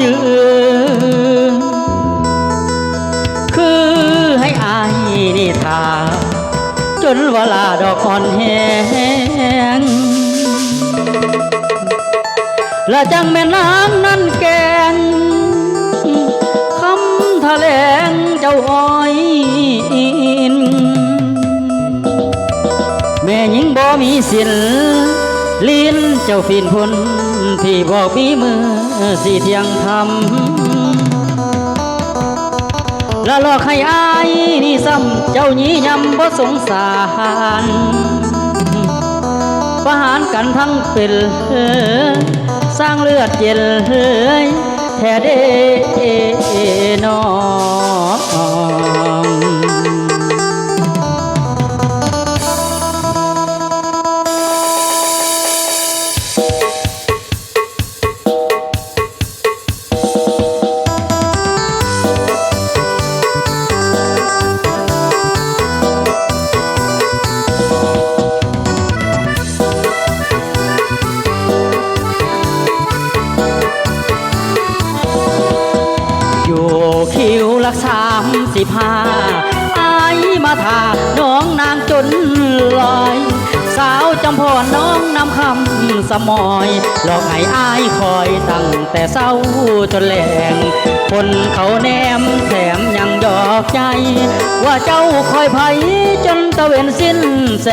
จือคือให้อายนี่ทาจนเวลาดอกอ่อนแห้งและจังแม่นางนั่นแกงคำทะแลงเจ้าอ้อยอินแม่หญิงบ่มีสินลิ้นเจ้าฟินพ้น ที่บอกมีมือสีเทียงทำและหลอกให้อายนี่ซ้ำเจ้าหนี้ยำบ่สงสารประหารกันทั้งเป็นสร้างเลือดเย็นแท้เดนอ คิวลักสามสิบห้าอายมาทาน้องนางจนลอย สาวจำพรน้องนำคำสมอยหลอกให้อายคอยตั้งแต่เศร้าจนแหลงคนเขาแนมแถมยังหยอกใจ ว่าเจ้าคอยไผจนตะเวนสิ้นแส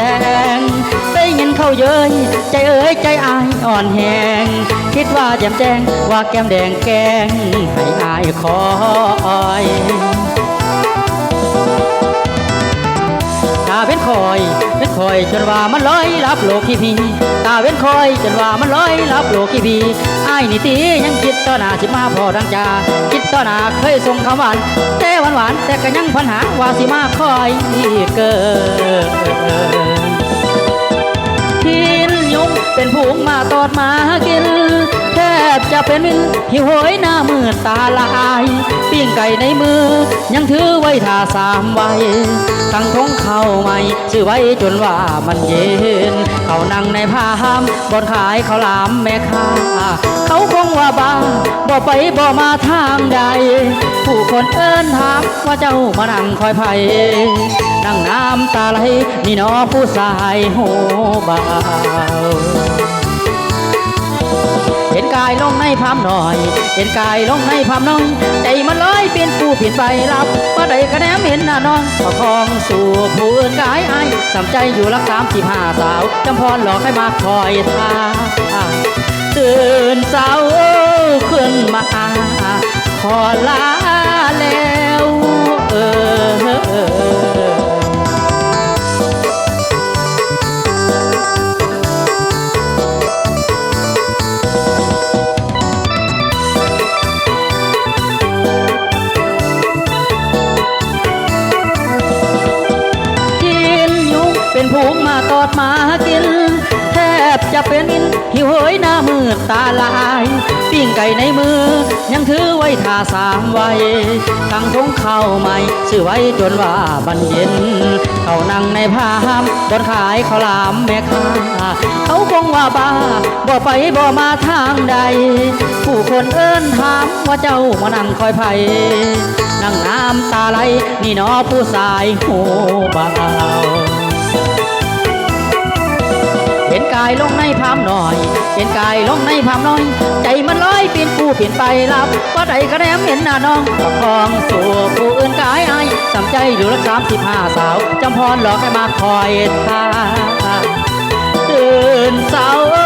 ง ได้ยินเขาเย้ยใจเอ้ยใจอายอ่อนแหงคิดว่าแจ่มแจ้งว่าแก้มแดงแกงให้อายคอย คอยจนว่ามันลอยรับโลกที่พีตาเว้นคอยจนว่ามันลอยรับโลกที่พีไอ้นี่ตียังคิดต่อหน้าสิมาพอดังจาคิดต่อหน้าเคยส่งคำหวานแต่หวานหวานแต่ก็ยังปัญหาว่าสิมาคอยเกินทินยุงเป็นผูงมาตอดมากินแทบจะเป็นวินหิวโหยหน้ามืดตาลาย ปิ้งไก่ในมือ ยังถือไว้ท่าสามไว้ตั้งทงเข้าใหม่ชื่อไว้จนว่ามันเย็น เขานั่งในผ้าห้ามบนขายเขาลามแม่ค้าเขาคงว่าบ้าบ่ไปบ่มาทางใด ผู้คนเอิ้นถามว่าเจ้ามานั่งคอยไผ่นั่งน้ำตาไหลนี่นอผู้ชายโหเบาเห็น กายลงในพามหน่อย เห็นกายลงในพามน้อยใจมันลอยเปลี่ยนผู้เปลี่ยนไปรับเมื่อใดกระแนมเห็นหน้าน้องประคองสู่ผู้อื่นกายไอสำใจอยู่รักสามสิบห้าสาวจำพรหลอกให้มาคอยทาตื่นเช้าขึ้นมาขอลาแล้ว ผูงมาตอดมากิน แทบจะเป็นอินหิวโหยหน้ามืดตาลายปิ้งไก่ในมือ ยังถือไว้ท่าสามไว้ตั้งทงเข้าใหม่ชื่อไว้จนว่าบันเย็น เขานั่งในพามบนขายข้าวหลามแม่ค้าเขาคงว่าบ้าบ่ไปบ่มาทางใด ผู้คนเอิ้นถามว่าเจ้ามานั่งคอยไผ่นั่งน้ำตาไหลนี่นอผู้สายหูเบาเายลงในพามหน่อยเห็นกายลงในพามน้อย ใจมันลอยเปลี่ยนผู้เปลี่ยนไปรับว่าใดกระแนมเห็นหน้าน้องประคองสู่ผู้อื่นกายไอ้สำใจอยู่รักสามสิบห้าสาวจำพรหลอกให้มาคอยทาตื่นสาว